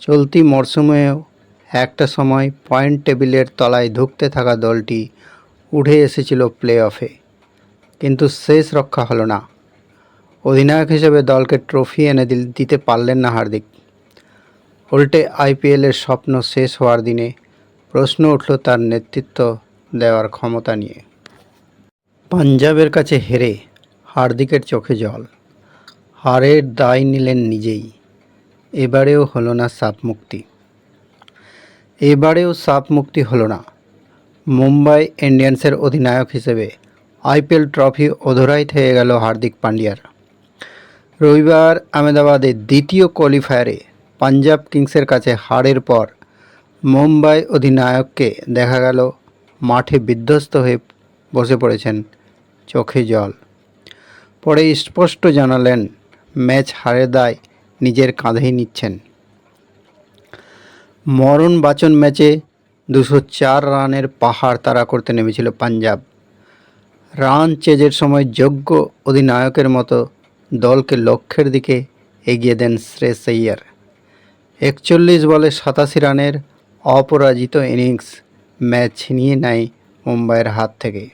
চলতি মরশুমেও একটা সময় পয়েন্ট টেবিলের তলায় ধুঁকতে থাকা দলটি উঠে এসেছিল প্লে অফে কিন্তু শেষ রক্ষা হলো না। অধিনায়ক হিসেবে দলকে ট্রফি এনে দিতে পারলেন না হার্দিক। উল্টে আইপিএলের স্বপ্ন শেষ হওয়ার দিনে প্রশ্ন উঠল তার নেতৃত্ব দেওয়ার ক্ষমতা নিয়ে। পাঞ্জাবের কাছে হেরে হার্দিকের চোখে জল। হারের দায় নিলেন নিজেই। এবারেও হলো না সাপ মুক্তি। এবারেও সাপ মুক্তি হলো না। মুম্বাই ইন্ডিয়ান্সের অধিনায়ক হিসেবে আইপিএল ট্রফি অধরাই থেকে গেল হার্দিক পান্ডিয়ার। রবিবার আহমেদাবাদে দ্বিতীয় কোয়ালিফায়ারে পাঞ্জাব কিংসের কাছে হারের পর মুম্বাই অধিনায়ককে দেখা গেল মাঠে বিধ্বস্ত হয়ে বসে পড়েছেন চোখে জল। পরে স্পষ্ট জানালেন, ম্যাচ হারের দায় নিজের কাঁধেই নিচ্ছেন। মরণ বাচন ম্যাচে দুশো চার রানের পাহাড় তাড়া করতে নেমেছিল পাঞ্জাব। রান চেজের সময় যোগ্য অধিনায়কের মতো দলকে লক্ষ্যের দিকে এগিয়ে দেন শ্রেয়স আইয়ার। একচল্লিশ বলে সাতাশি রানের অপরাজিত ইনিংস ম্যাচ ছিনিয়ে নেয় মুম্বাইয়ের হাত থেকে।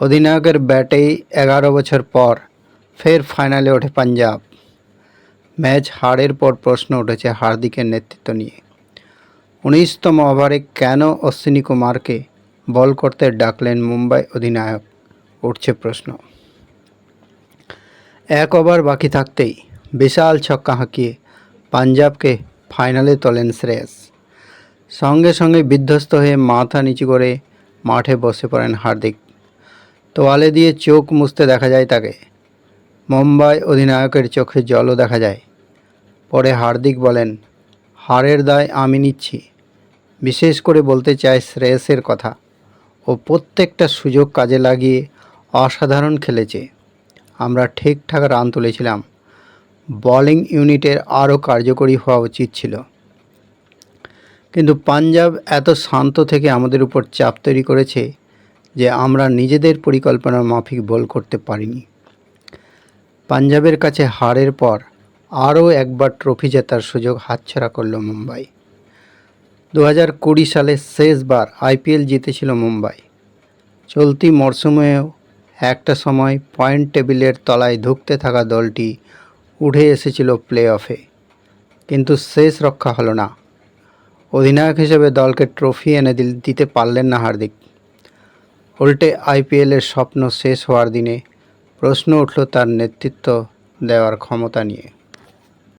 অধিনায়কের ব্যাটেই এগারো বছর পর ফের ফাইনালে ওঠে পাঞ্জাব। ম্যাচ হারের পর প্রশ্ন উঠেছে হার্দিকের নেতৃত্ব নিয়ে। উনিশতম ওভারে কেন অশ্বিনী কুমারকে বল করতে ডাকলেন মুম্বাই অধিনায়ক? উঠছে প্রশ্ন। এক ওভার বাকি থাকতেই বিশাল ছক্কা হাঁকিয়ে পাঞ্জাবকে ফাইনালে তোলেন শ্রেয়স। সঙ্গে সঙ্গে বিধ্বস্ত হয়ে মাথা নিচু করে মাঠে বসে পড়েন হার্দিক। তোয়ালে দিয়ে চোখ মুছতে দেখা যায় তাকে। মুম্বাই অধিনায়কের চোখে জলও দেখা যায়। পরে হার্দিক বলেন, হারের দায় আমি নিচ্ছি। বিশেষ করে বলতে চাই শ্রেয়সের কথা। ও প্রত্যেকটা সুযোগ কাজে লাগিয়ে অসাধারণ খেলেছে। আমরা ঠিকঠাক রান তুলেছিলাম। বোলিং ইউনিটের আরও কার্যকরী হওয়া উচিত ছিল। কিন্তু পাঞ্জাব এত শান্ত থেকে আমাদের উপর চাপ তৈরি করেছে যে আমরা নিজেদের পরিকল্পনা মাফিক বল করতে পারিনি। পাঞ্জাবের কাছে হারের পর আরও একবার ট্রফি জেতার সুযোগ হাতছাড়া করল মুম্বাই। দু হাজার কুড়ি সালে শেষবার আইপিএল জিতেছিল মুম্বাই। চলতি মরশুমেও একটা সময় পয়েন্ট টেবিলের তলায় ধুঁকতে থাকা দলটি উঠে এসেছিল প্লে অফে কিন্তু শেষ রক্ষা হলো না। অধিনায়ক হিসেবে দলকে ট্রফি এনে দিতে পারলেন না হার্দিক। উল্টে আইপিএলের স্বপ্ন শেষ হওয়ার দিনে প্রশ্ন উঠল তার নেতৃত্ব দেওয়ার ক্ষমতা নিয়ে।